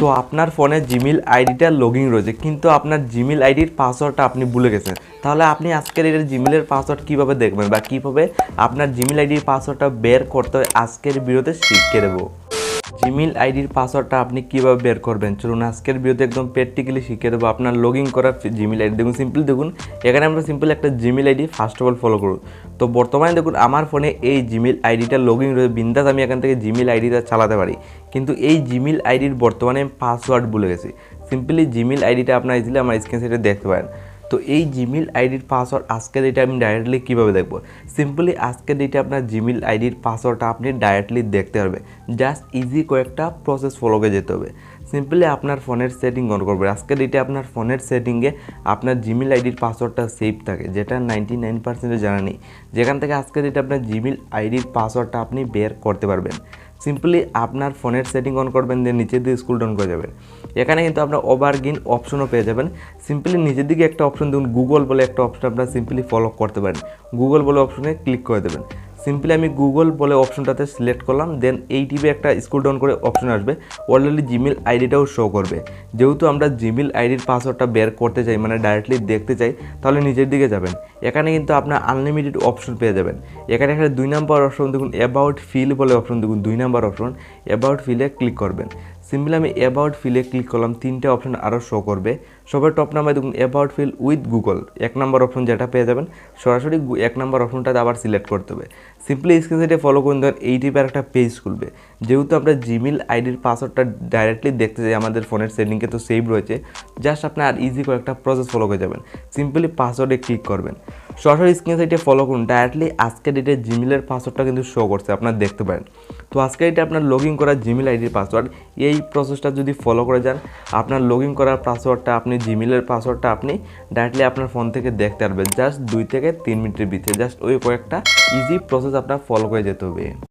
So আপনার ফোনে Gmail আইডিটা লগইন রয়েছে, কিন্তু আপনার জিমেল আইডির পাসওয়ার্ডটা আপনি ভুলে গেছেন। তাহলে আপনি আজকের এর জিমেলের পাসওয়ার্ড কীভাবে দেখবেন বা কীভাবে আপনার জিমেল আইডির পাসওয়ার্ডটা বের করতে হয় আজকের ভিডিওতে শিখিয়ে দেবো। জিমেল আইডির পাসওয়ার্ডটা আপনি কীভাবে বের করবেন? চলুন আজকের ভিডিওতে একদম প্র্যাকটিক্যালি শিখিয়ে দেবো আপনার লগ ইন করা জিমেল আইডি দেখুন সিম্পল দেখুন, এখানে আমরা সিম্পল একটা Gmail ID first of all follow করুন তো বর্তমানে দেখুন, আমার ফোনে এই জিমেল আইডিটা লগ ইন রয়েছে। বিন্দাস আমি এখান থেকে জিমেল আইডিটা চালাতে পারি। কিন্তু এই জিমেল আইডির বর্তমানে পাসওয়ার্ড ভুলে গেছি। সিম্পলি জিমেল আইডিটা আপনার ইজিলি আমার স্ক্রিন সেটে দেখতে পারেন। তো এই জিমেল আইডির পাসওয়ার্ড আজকের ডেটে আমি ডাইরেক্টলি কীভাবে দেখব? সিম্পলি আজকের ডেটে আপনার জিমেল আইডির পাসওয়ার্ডটা আপনি ডাইরেক্টলি দেখতে পারবেন জাস্ট ইজি কয়েকটা প্রসেস ফলো করে যেতে হবে। সিম্পলি আপনার ফোনের সেটিং অন করবে আজকের ডেটে আপনার ফোনের সেটিংয়ে আপনার জিমেল আইডির পাসওয়ার্ডটা সেভ থাকে। যেটা নাইনটি নাইন পার্সেন্টে জানা নেই। যেখান থেকে আজকের ডেটে আপনার জিমেল আইডির পাসওয়ার্ডটা আপনি বের করতে পারবেন। সিম্পলি আপনার ফোনের সেটিং অন করবেন দিয়ে নিচের দিকে স্কুল ডাউন করে যাবেন। এখানে কিন্তু আপনার ওভারগিন অপশনও পেয়ে যাবেন। সিম্পলি নিজের দিকে একটা অপশন দেখুন গুগল বলে একটা অপশন আপনারা সিম্পলি ফলো করতে পারেন। গুগল বলে অপশনে ক্লিক করে দেবেন। সিম্পলি আমি গুগল বলে অপশনটাতে সিলেক্ট করলাম দেন এই টিপে একটা স্কুল ডাউন করে অপশন আসবে অলরেডি জিমেল আইডিটাও শো করবে। যেহেতু আমরা জিমেল আইডির পাসওয়ার্ডটা বের করতে চাই মানে ডাইরেক্টলি দেখতে চাই, তাহলে নিচের দিকে যাবেন। এখানে কিন্তু আপনার আনলিমিটেড অপশন পেয়ে যাবেন। এখানে একটা দুই নাম্বার অপশন দেখুন অ্যাবাউট ফিল বলে অপশন দেখুন, দুই নাম্বার অপশন অ্যাবাউট ফিলে ক্লিক করবেন। সিম্পলি আমি অ্যাবাউট ফিলে ক্লিক করলাম, তিনটে অপশন আরও শো করবে। সবার টপ নাম্বার দেখুন অ্যাবাউট ফিল উইথ গুগল এক নাম্বার অপশন যেটা পেয়ে যাবেন, সরাসরি এক নাম্বার অপশনটাতে আবার সিলেক্ট করতে হবে। সিম্পলি স্ক্রিনশটে ফলো করুন, ধরেন এই টাইপের একটা পেজ খুলবে। যেহেতু আমরা জিমেল আইডির পাসওয়ার্ডটা ডাইরেক্টলি দেখতে চাই আমাদের ফোনের সেটিংকে তো সেভ রয়েছে। জাস্ট আপনি আর ইজি কয়েকটা প্রসেস ফলো করে যাবেন। সিম্পলি পাসওয়ার্ডে ক্লিক করবেন। সরাসরি স্ক্রিনশটে ফলো করুন ডাইরেক্টলি আজকের ডেটে জিমেলের পাসওয়ার্ডটা কিন্তু শো করছে, আপনার দেখতে পারেন। তো আজকে এটা আপনার লগ ইন করা জিমেল আইডির পাসওয়ার্ড এই প্রসেসটা যদি ফলো করে যান, আপনার লগ ইন করার পাসওয়ার্ডটা আপনি জিমেলের পাসওয়ার্ডটা আপনি ডাইরেক্টলি আপনার ফোন থেকে দেখতে পারবেন। জাস্ট দুই থেকে তিন মিনিটের ভিতরে জাস্ট ওই কয়েকটা ইজি প্রসেস আপনার ফলো করে যেতে হবে।